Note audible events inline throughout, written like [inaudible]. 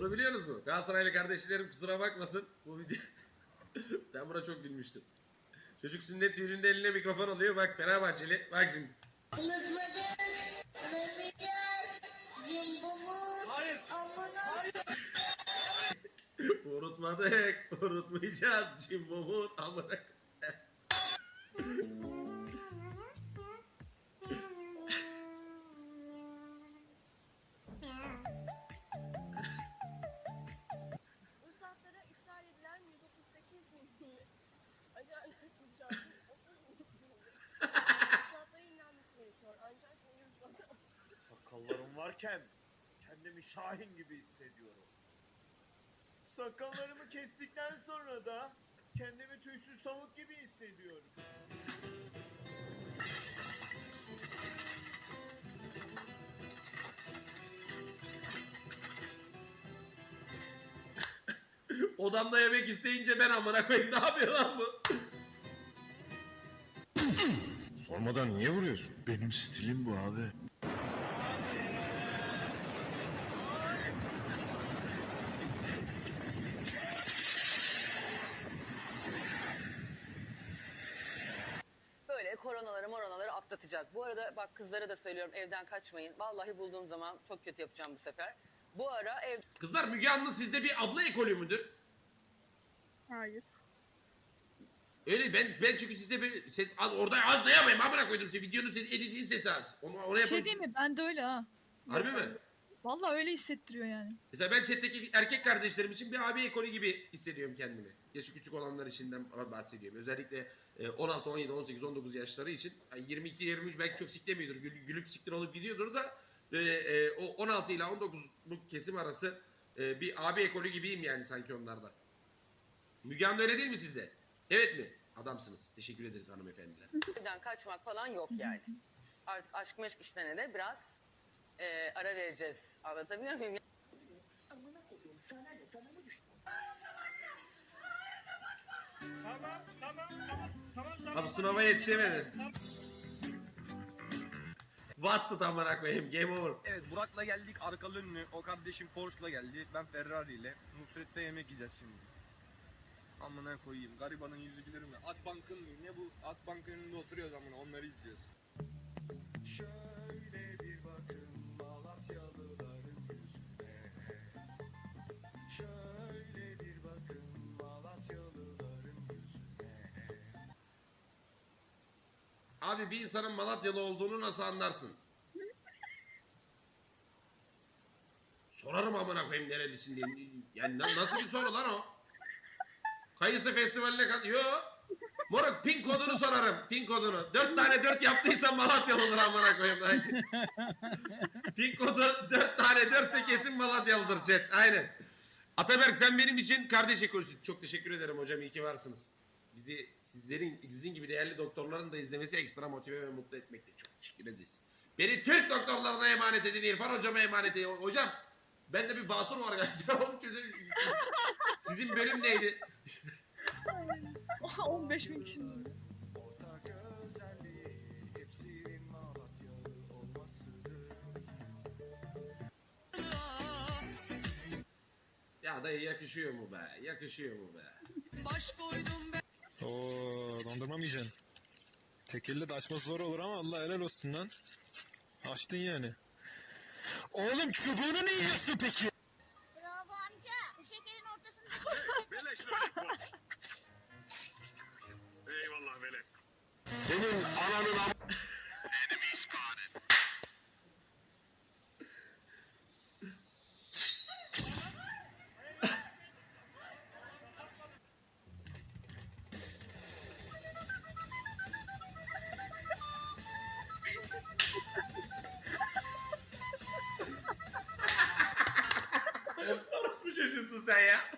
Bunu biliyorsunuz mu? Galatasaraylı kardeşlerim kusura bakmasın. Bu video... [laughs] ben buna çok gülmüştüm. Çocuk sünnet düğününde eline mikrofon alıyor. Bak Fenerbahçeli. Bak şimdi. [laughs] Unutmadık. Unutmayacağız. Cimbom'un amına. [laughs] Varken kendimi Şahin gibi hissediyorum. Sakallarımı kestikten sonra da kendimi tüysüz tavuk gibi hissediyorum. [coughs] Odamda yemek isteyince ben amına koyayım. Ne yapıyor lan bu? Sormadan niye vuruyorsun? Benim stilim bu abi. Böyle koronaları moronaları atlatacağız. Bu arada bak kızlara da söylüyorum evden kaçmayın. Vallahi bulduğum zaman çok kötü yapacağım bu sefer. Bu ara ev Kızlar Müge Anlı sizde bir abla ekolü müdür? Hayır. Öyle ben ben çünkü sizde bir ses az orada az da yapmayayım amına koydum size videonun ses editin sesi az. Onu oraya Şey değil mi? Ben de öyle ha. Harbi mi? Vallahi öyle hissettiriyor yani. Mesela ben chat'teki erkek kardeşlerim için bir abi ekolü gibi hissediyorum kendimi. Yaşı küçük olanlar içinden bahsediyorum. Özellikle e, 16, 17, 18, 19 yaşları için. Yani 22, 23 belki çok siklemiyordur. Gül, gülüp siktir olup gidiyordur da e, e, o 16 ile 19'luk kesim arası e, bir abi ekolü gibiyim yani sanki onlarda. Müge Anlı öyle değil mi sizde? Evet mi? Adamsınız. Teşekkür ederiz hanımefendiler. evden kaçmak falan yok yani. Artık aşk meşk işlerine de biraz e, ara vereceğiz. Anlatabiliyor muyum? Tamam, tamam, tamam, tamam, tamam. Abi sınava yetişemedi. Bastı tam bana koyayım. Game over. Evet Burak'la geldik arkalı önlü. O kardeşim Porsche'la geldi. Ben Ferrari ile. Nusret'te yemek yiyeceğiz şimdi. Amına koyayım. Garibanın yüzü gülür mü? Akbank'ın ne bu? Akbank'ın önünde oturuyoruz amına onları izliyoruz. Şöyle bir bakın Abi bir insanın Malatyalı olduğunu nasıl anlarsın? Sorarım amına koyayım nerelisin diye. Yani na- nasıl bir soru lan o? Kayısı festivaline kat... Yo. Moruk pin kodunu sorarım. Pin kodunu. Dört tane dört yaptıysan Malatyalı olur amına koyayım. Pin kodu dört tane dörtse kesin Malatyalıdır chat. Aynen. Ataberk sen benim için kardeş ekolüsün. Çok teşekkür ederim hocam. İyi ki varsınız. Bizi sizlerin sizin gibi değerli doktorların da izlemesi ekstra motive ve mutlu etmekte. Çok teşekkür ederiz. Beni Türk doktorlarına emanet edin. İrfan hocama emanet edin. Hocam bende bir basur var galiba. [laughs] Sizin bölüm neydi? 15 bin kişi. Ya dayı yakışıyor mu be? Yakışıyor mu be? Oo dondurma mı yiyeceksin? Tek elle de açması zor olur ama Allah helal olsun lan. Açtın yani. Oğlum çubuğunu ne yiyorsun peki? Senin ananın am... Orospu çocuğusun sen ya.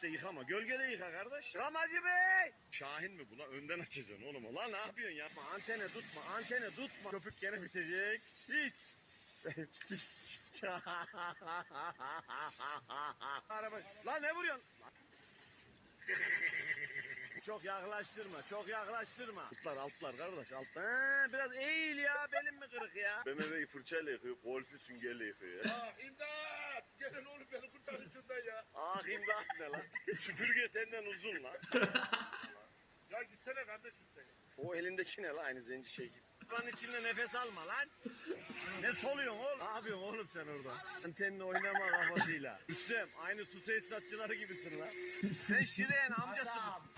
İşte yıkama. Gölgede yıka kardeş. Ramazı Bey! Şahin mi bu lan? Önden açacaksın oğlum. Ulan ne yapıyorsun ya? Antene tutma, antene tutma. Köpük gene bitecek. Hiç. [laughs] Araba. Lan ne vuruyorsun? Lan. çok yaklaştırma, çok yaklaştırma. Altlar, altlar kardeş, altlar. Ha, biraz eğil ya, belim mi kırık ya? [laughs] BMW'yi fırçayla yıkıyor, golfü süngerle yıkıyor ya. Ah imdat! Gelin oğlum beni kurtarın şuradan ya. Ah imdat ne lan? Süpürge senden uzun lan. [laughs] Ya gitsene kardeşim sen. O elindeki ne lan aynı zenci şey gibi. Lan içinde nefes alma lan. Ne soluyorsun oğlum? Ne yapıyorsun oğlum sen orada? Antenle oynama kafasıyla. Üstem aynı su tesisatçıları gibisin lan. Sen Şire'nin amcası mısın?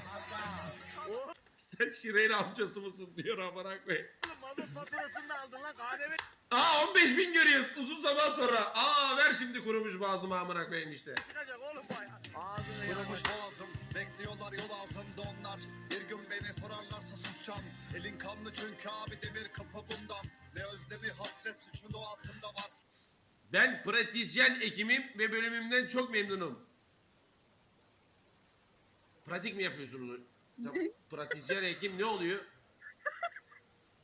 Oğlum Sen Şire'nin amcası mısın diyor amına koyayım. mazot faturasını da aldın lan KDV Aa 15 bin görüyoruz uzun zaman sonra. Aa ver şimdi kurumuş boğazıma amına koyayım işte. çıkacak oğlum bu ayağı. Ağzını Kırılmış boğazım Bekliyorlar yol altında onlar Bir gün beni sorarlarsa susacağım Elin kanlı çünkü abi demir kapı bundan Ne özlemi hasret suçun doğasında var Ben pratisyen ekimim ve bölümümden çok memnunum. Pratik mi yapıyorsunuz? Ya, [laughs] pratisyen hekim ne oluyor?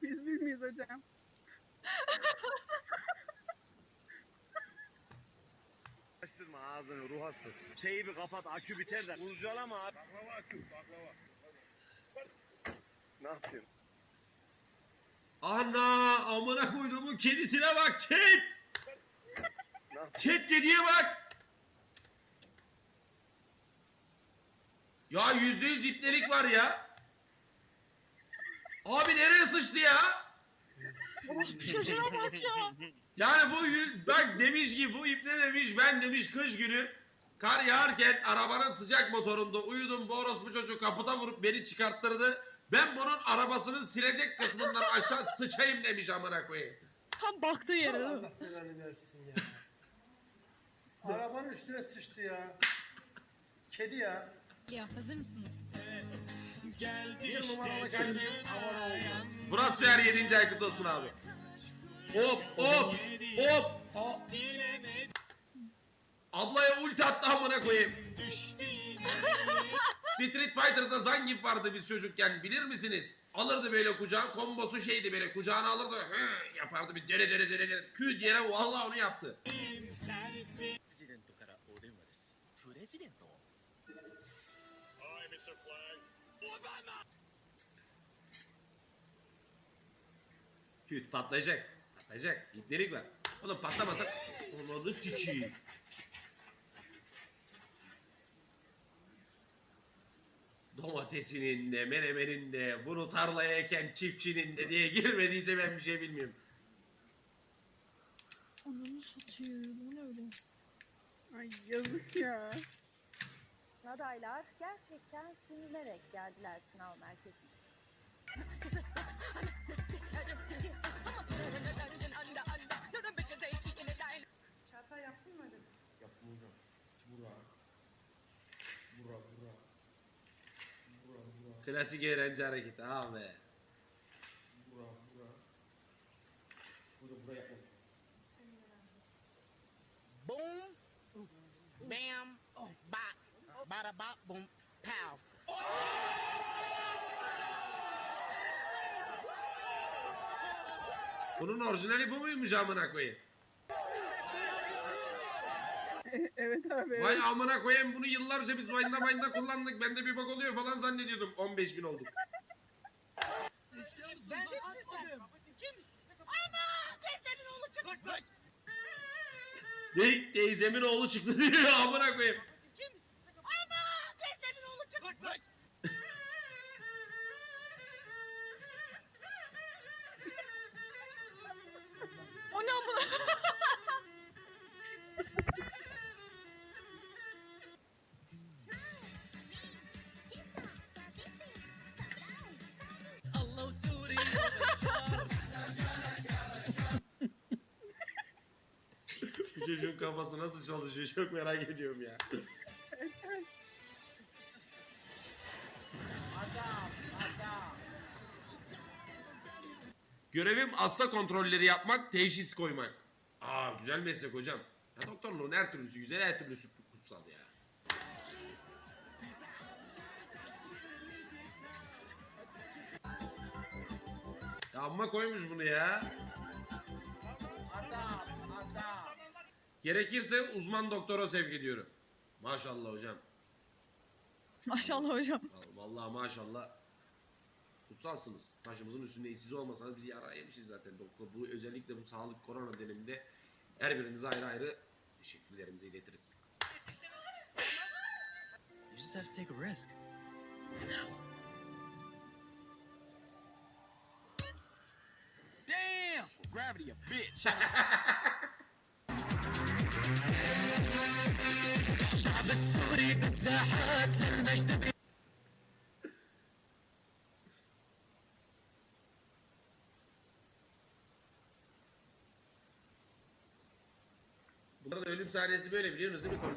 Biz bilmiyoruz hocam. Açtırma ağzını ruh hastası. Şeyi bir kapat akü biter de. Uzcalama abi. Baklava akım baklava. Ne yapıyorsun? Ana amına koyduğumun kedisine bak chat. Chat kediye bak. Ya yüzde yüz ipnelik var ya. Abi nereye sıçtı ya? Orospu çocuğa bak ya. [laughs] Yani bu yü- bak demiş ki bu ipne demiş ben demiş kış günü kar yağarken arabanın sıcak motorunda uyudum bu orospu çocuğu kaputa vurup beni çıkarttırdı. Ben bunun arabasının silecek kısmından [laughs] aşağı sıçayım demiş amına koyayım. Tam baktığı yere. değil mi? Allah belanı versin ya. [laughs] Arabanın üstüne sıçtı ya. Kedi ya. Ya hazır mısınız? Numaralı geldi. Oldu. Murat Süer 7. ay kutlu olsun abi. Hop hop hop. hop. Ablaya ulti attı amına koyayım. Street Fighter'da Zangief vardı biz çocukken bilir misiniz? Alırdı böyle kucağa kombosu şeydi böyle kucağına alırdı hı, yapardı bir dere dere dere dere küt yere vallahi onu yaptı. Küt patlayacak. Patlayacak. İplerik var. Oğlum patlamasa onu sikiyim. Domatesinin de menemenin de bunu tarlaya eken çiftçinin de diye girmediyse ben bir şey bilmiyorum. Ananı satayım. Bu ne öyle? Ay yazık ya. Adaylar gerçekten sürünerek geldiler sınav merkezine. Çağatay yaptın mı öyle? Klasik öğrenci hareketi abi. Boom, bam, bada bop, boom, pow. Bunun orijinali bu muymuş amına koyayım? [laughs] evet abi. Vay amına koyayım bunu yıllarca biz Vine'da Vine'da kullandık. Ben de bir bak oluyor falan zannediyordum. 15 bin olduk. Ben de sizden. Kim? Ana! Teyzemin oğlu çıktı. Dey teyzemin oğlu çıktı diyor amına koyayım. Çocuğun kafası nasıl çalışıyor çok merak ediyorum ya. Görevim hasta kontrolleri yapmak, teşhis koymak. Aa güzel meslek hocam. Ya doktorluğun her türlüsü güzel, her türlüsü kutsal ya. Ya amma koymuş bunu ya. Gerekirse uzman doktora sevk ediyorum. Maşallah hocam. Maşallah hocam. Vallahi maşallah. Kutsalsınız. Başımızın üstünde siz olmasanız bizi yara yemişiz zaten. Doktor bu özellikle bu sağlık korona döneminde her birinize ayrı ayrı teşekkürlerimizi iletiriz. You just have to take a risk. Damn! Gravity a bitch. [laughs] Burada da ölüm sahnesi böyle biliyorsunuz değil mi?